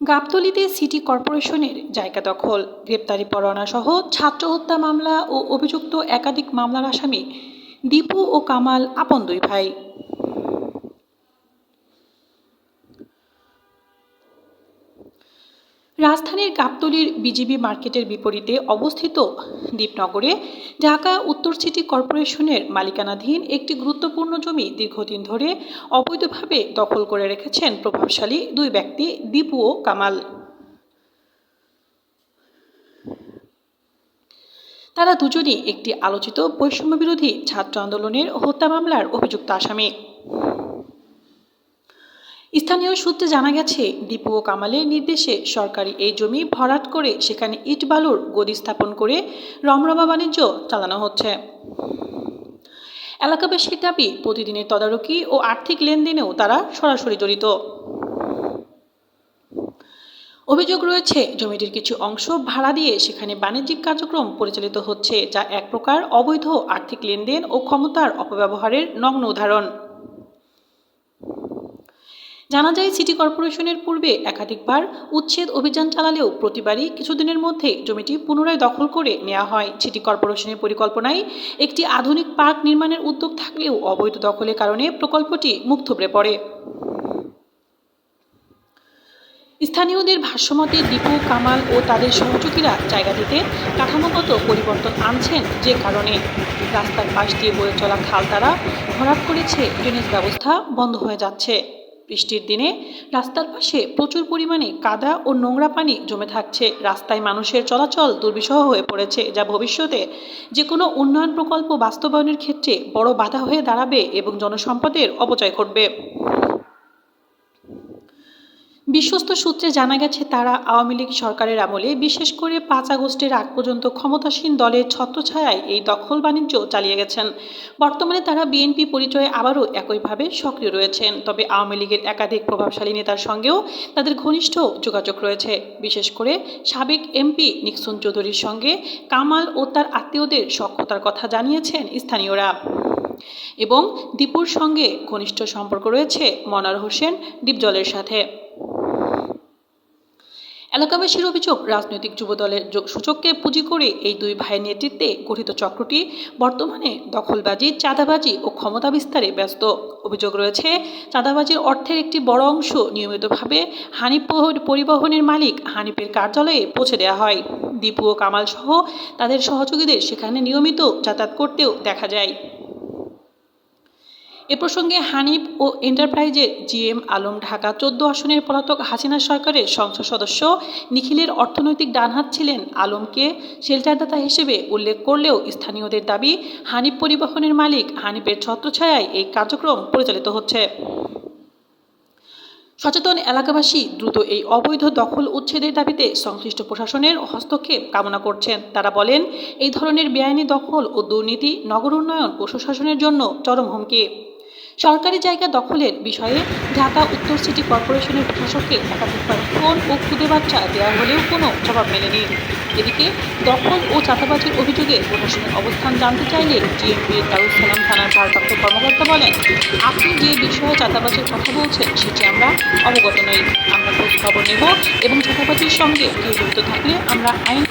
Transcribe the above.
গাবতলীতে city কর্পোরেশনের জায়গা দখল। গ্রেপ্তারি পরোয়ানা সহ ছাত্র হত্যা মামলা ও অভিযুক্ত একাধিক মামলার আসামি দীপু ও কামাল আপন দুই ভাই। রাজধানীর গাবতলীর বিজিবি মার্কেটের বিপরীতে অবস্থিত দ্বীপনগরে ঢাকা উত্তর সিটি কর্পোরেশনের মালিকানাধীন একটি গুরুত্বপূর্ণ জমি দীর্ঘদিন ধরে অবৈধভাবে দখল করে রেখেছেন প্রভাবশালী দুই ব্যক্তি, দীপু ও কামাল। তারা দুজনই একটি আলোচিত বৈষম্যবিরোধী ছাত্র আন্দোলনের হত্যা মামলার অভিযুক্ত আসামি। স্থানীয় সূত্রে জানা গেছে দীপু ও কামালের নির্দেশে সরকারি এই জমি ভরাট করে সেখানে ইট বালুর গদি স্থাপন করে রমরমা বাণিজ্য চালানো হচ্ছে। এলাকাবাসীর দাবি, প্রতিদিনের তদারকি ও আর্থিক লেনদেনেও তারা সরাসরি জড়িত। অভিযোগ রয়েছে, জমিটির কিছু অংশ ভাড়া দিয়ে সেখানে বাণিজ্যিক কার্যক্রম পরিচালিত হচ্ছে, যা এক প্রকার অবৈধ আর্থিক লেনদেন ও ক্ষমতার অপব্যবহারের নগ্ন উদাহরণ। জানা যায়, সিটি কর্পোরেশনের পূর্বে একাধিকবার উচ্ছেদ অভিযান চালালেও প্রতিবারই কিছুদিনের মধ্যে জমিটি পুনরায় দখল করে নেওয়া হয়। সিটি কর্পোরেশনের পরিকল্পনায় একটি আধুনিক পার্ক নির্মাণের উদ্যোগ থাকলেও অবৈধ দখলের কারণে প্রকল্পটি মুখ থুবড়ে পড়ে। স্থানীয়দের ভাষ্যমতে, দীপু, কামাল ও তাদের সহযোগীরা জায়গাটিতে কাঠামোগত পরিবর্তন আনছেন যে কারণে। রাস্তার পাশ দিয়ে বয়ে চলা খাল তারা ভরাট করেছে ড্রেনেজ ব্যবস্থা বন্ধ হয়ে যাচ্ছে। বৃষ্টির দিনে রাস্তার পাশে প্রচুর পরিমাণে কাদা ও নোংরা পানি জমে থাকছে। রাস্তায় মানুষের চলাচল দুর্বিষহ হয়ে পড়েছে, যা ভবিষ্যতে যে কোনো উন্নয়ন প্রকল্প বাস্তবায়নের ক্ষেত্রে বড় বাধা হয়ে দাঁড়াবে এবং জনসম্পদের অপচয় ঘটবে। বিশ্বস্ত সূত্রে জানা গেছে, তারা আওয়ামী লীগ সরকারের আমলে বিশেষ করে পাঁচ আগস্টের আগ পর্যন্ত ক্ষমতাসীন দলের ছত্রছায়ায় এই দখল বাণিজ্য চালিয়ে গেছেন। বর্তমানে তারা বিএনপি পরিচয়ে আবারও একইভাবে সক্রিয় রয়েছেন। তবে আওয়ামী লীগের একাধিক প্রভাবশালী নেতার সঙ্গেও তাদের ঘনিষ্ঠ যোগাযোগ রয়েছে। বিশেষ করে সাবেক এমপি নিক্সন চৌধুরীর সঙ্গে কামাল ও তার আত্মীয়দের সক্ষতার কথা জানিয়েছেন স্থানীয়রা। এবং দীপুর সঙ্গে ঘনিষ্ঠ সম্পর্ক রয়েছে মনার হোসেন দীপজলের সাথে। এলাকাবাসীর অভিযোগ, রাজনৈতিক যুবদলের সূচককে পুঁজি করে এই দুই ভাইয়ের নেতৃত্বে গঠিত চক্রটি বর্তমানে দখলবাজি, চাঁদাবাজি ও ক্ষমতা বিস্তারে ব্যস্ত। অভিযোগ রয়েছে, চাঁদাবাজির অর্থের একটি বড় অংশ নিয়মিতভাবে হানিফ পরিবহনের মালিক হানিফের কার্যালয়ে পৌঁছে দেওয়া হয়। দীপু ও কামাল সহ তাদের সহযোগীদের সেখানে নিয়মিত যাতায়াত করতেও দেখা যায়। এ প্রসঙ্গে হানিফ ও এন্টারপ্রাইজের জিএম আলম ঢাকা চোদ্দ আসনের পলাতক হাসিনা সরকারের সংসদ সদস্য নিখিলের অর্থনৈতিক ডানহাত ছিলেন আলমকে শেল্টারদাতা হিসেবে উল্লেখ করলেও স্থানীয়দের দাবি, হানিফ পরিবহনের মালিক হানিফের ছত্রছায়ায় এই কার্যক্রম পরিচালিত হচ্ছে। সচেতন এলাকাবাসী দ্রুত এই অবৈধ দখল উচ্ছেদের দাবিতে সংশ্লিষ্ট প্রশাসনের হস্তক্ষেপ কামনা করছেন। তারা বলেন, এই ধরনের বেআইনি দখল ও দুর্নীতি, নগর উন্নয়ন ও সুশাসনের জন্য চরম হুমকি। সরকারি জায়গা দখলের বিষয়ে ঢাকা উত্তর সিটি কর্পোরেশনের প্রশাসককে একাধিকবার ফোন ও খুদে বার্তা দেওয়া হলেও কোনো জবাব মেলেনি। এদিকে দখল ও চাঁদাবাজির অভিযোগে প্রশাসনের অবস্থান জানতে চাইলে জিএমপির দারুসালাম থানার ভারপ্রাপ্ত কর্মকর্তা বলেন, আপনি যে বিষয়ে চাঁদাবাজির কথা বলছেন, সেটি আমরা অবগত নই। আমরা খোঁজ খবর নেব এবং চাঁদাবাজির সঙ্গে কেউ জড়িত থাকলে আমরা আইন